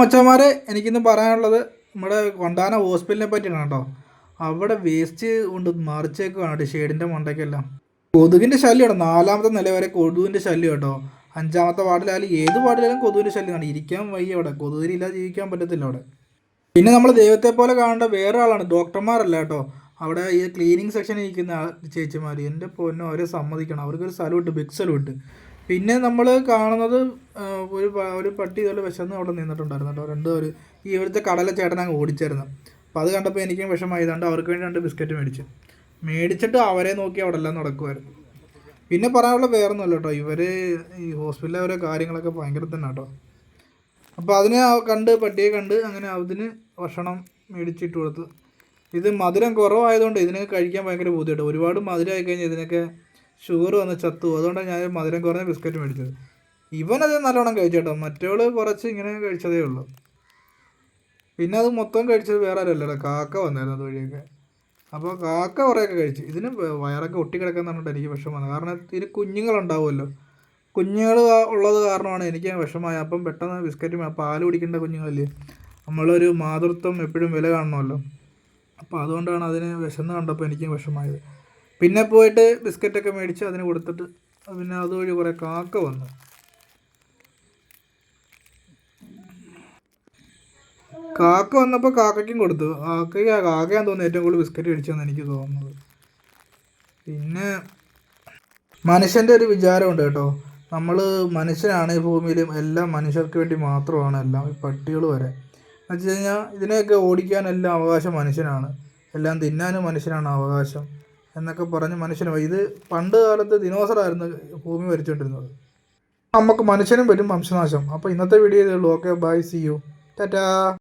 മച്ചന്മാരെ എനിക്കിന്ന് പറയാനുള്ളത് നമ്മുടെ കൊണ്ടാന ഹോസ്പിറ്റലിനെ പറ്റിയാണ് കേട്ടോ. അവിടെ വേസ്റ്റ് കൊണ്ട് മറിച്ചേക്കുവാണ് കേട്ടോ ഷെയ്ഡിന്റെ മണ്ടയ്ക്കെല്ലാം. കൊതുകിന്റെ ശല്യം കേട്ടോ. നാലാമത്തെ നില വരെ കൊതുകിന്റെ ശല്യം കേട്ടോ. അഞ്ചാമത്തെ വാർഡിലായാലും ഏത് വാർഡിലായാലും കൊതുകിന്റെ ശല്യമാണ് ഇരിക്കാൻ വയ്യ അവിടെ. കൊതുകിനില്ലാതെ ജീവിക്കാൻ പറ്റത്തില്ല അവിടെ. പിന്നെ നമ്മൾ ദൈവത്തെ പോലെ കാണേണ്ട വേറെ ആളാണ് ഡോക്ടർമാരല്ല കേട്ടോ. അവിടെ ഈ ക്ലീനിങ് സെക്ഷനിൽ ഇരിക്കുന്ന ചേച്ചിമാർ എന്റെ പൊന്നോ അവരെ സമ്മതിക്കണം. അവർക്കൊരു സല്യൂട്ട് ബിഗ് സല്യൂട്ട് പിന്നെ നമ്മൾ കാണുന്നത് ഒരു ഒരു പട്ടി ഇതുപോലെ വിശന്ന് അവിടെ നിന്നിട്ടുണ്ടായിരുന്നു കേട്ടോ. രണ്ട് ഒരു ഈ ഇവിടുത്തെ കടല ചേട്ടൻ അങ്ങ് ഓടിച്ചായിരുന്നു. അപ്പോൾ അത് കണ്ടപ്പോൾ എനിക്കും വിഷമായതുകൊണ്ട് അവർക്ക് വേണ്ടി രണ്ട് ബിസ്ക്കറ്റ് മേടിച്ചു. മേടിച്ചിട്ട് അവരെ നോക്കി അവിടെ എല്ലാം നടക്കുമായിരുന്നു പിന്നെ പറയാനുള്ള വേറൊന്നുമല്ല കേട്ടോ. ഇവർ ഈ ഹോസ്പിറ്റലിലെ ഓരോ കാര്യങ്ങളൊക്കെ ഭയങ്കര തന്നെ കേട്ടോ. അപ്പോൾ അതിനെ കണ്ട് പട്ടിയെ കണ്ട് അങ്ങനെ അതിന് ഭക്ഷണം മേടിച്ചിട്ട് കൊടുത്തു. ഇത് മധുരം കുറവായതുകൊണ്ട് ഇതിനൊക്കെ കഴിക്കാൻ ഭയങ്കര ബുദ്ധിമുട്ട് ഒരുപാട് മധുരമായി കഴിഞ്ഞാൽ ഇതിനൊക്കെ ഷുഗർ വന്ന് ചത്തു. അതുകൊണ്ടാണ് ഞാൻ മധുരം കുറഞ്ഞ ബിസ്ക്കറ്റ് മേടിച്ചത്. ഇവനത് നല്ലോണം കഴിച്ചേട്ടോ മറ്റേ കുറച്ച് ഇങ്ങനെ കഴിച്ചതേ ഉള്ളൂ. പിന്നെ അത് മൊത്തം കഴിച്ചത് വേറെ ആരല്ലടാ കാക്ക വന്നായിരുന്നു അത് വഴിയൊക്കെ. അപ്പോൾ കാക്ക കുറേയൊക്കെ കഴിച്ചു. ഇതിന് വയറൊക്കെ ഒട്ടിക്കിടക്കാൻ പറഞ്ഞിട്ട് എനിക്ക് വിഷമം വന്നത് കാരണം ഇതിന് കുഞ്ഞുങ്ങളുണ്ടാവുമല്ലോ. കുഞ്ഞുങ്ങൾ ഉള്ളത് കാരണമാണ് എനിക്ക് വിഷമമായ. അപ്പം പെട്ടെന്ന് ബിസ്ക്കറ്റ് പാൽ കുടിക്കേണ്ട കുഞ്ഞുങ്ങളല്ലേ? നമ്മളൊരു മാതൃത്വം എപ്പോഴും വില കാണണമല്ലോ. അപ്പോൾ അതുകൊണ്ടാണ് അതിന് വിശന്ന് കണ്ടപ്പോൾ എനിക്ക് വിഷമായത് പിന്നെ പോയിട്ട് ബിസ്ക്കറ്റൊക്കെ മേടിച്ച് അതിന് കൊടുത്തിട്ട് പിന്നെ അതുവഴി കുറേ കാക്ക വന്നു. കാക്ക വന്നപ്പോൾ കാക്കയ്ക്കും കൊടുത്തു. കാക്കയ്ക്ക് കാക്കയാന്ന് തോന്നുന്നു ഏറ്റവും കൂടുതൽ ബിസ്ക്കറ്റ് മേടിച്ചതെന്ന് എനിക്ക് തോന്നുന്നത്. പിന്നെ മനുഷ്യന്റെ ഒരു വിചാരമുണ്ട് കേട്ടോ. നമ്മൾ മനുഷ്യനാണ് ഈ ഭൂമിയിലും എല്ലാം മനുഷ്യർക്ക് വേണ്ടി മാത്രമാണ് എല്ലാം ഈ പട്ടികൾ വരെ. എന്ന് വെച്ച് കഴിഞ്ഞാൽ ഇതിനെയൊക്കെ ഓടിക്കാനെല്ലാം അവകാശം മനുഷ്യനാണ്. എല്ലാം തിന്നാനും മനുഷ്യനാണ് അവകാശം. എന്നൊക്കെ പറഞ്ഞ് മനുഷ്യനെ ഇത് പണ്ട് കാലത്ത് ദിനോസറായിരുന്നു ഭൂമി വരച്ചുകൊണ്ടിരുന്നത് നമുക്ക് മനുഷ്യനും വരും വംശനാശം. അപ്പോൾ ഇന്നത്തെ വീഡിയോ ഇതേ ഉള്ളൂ. Okay bye see you tata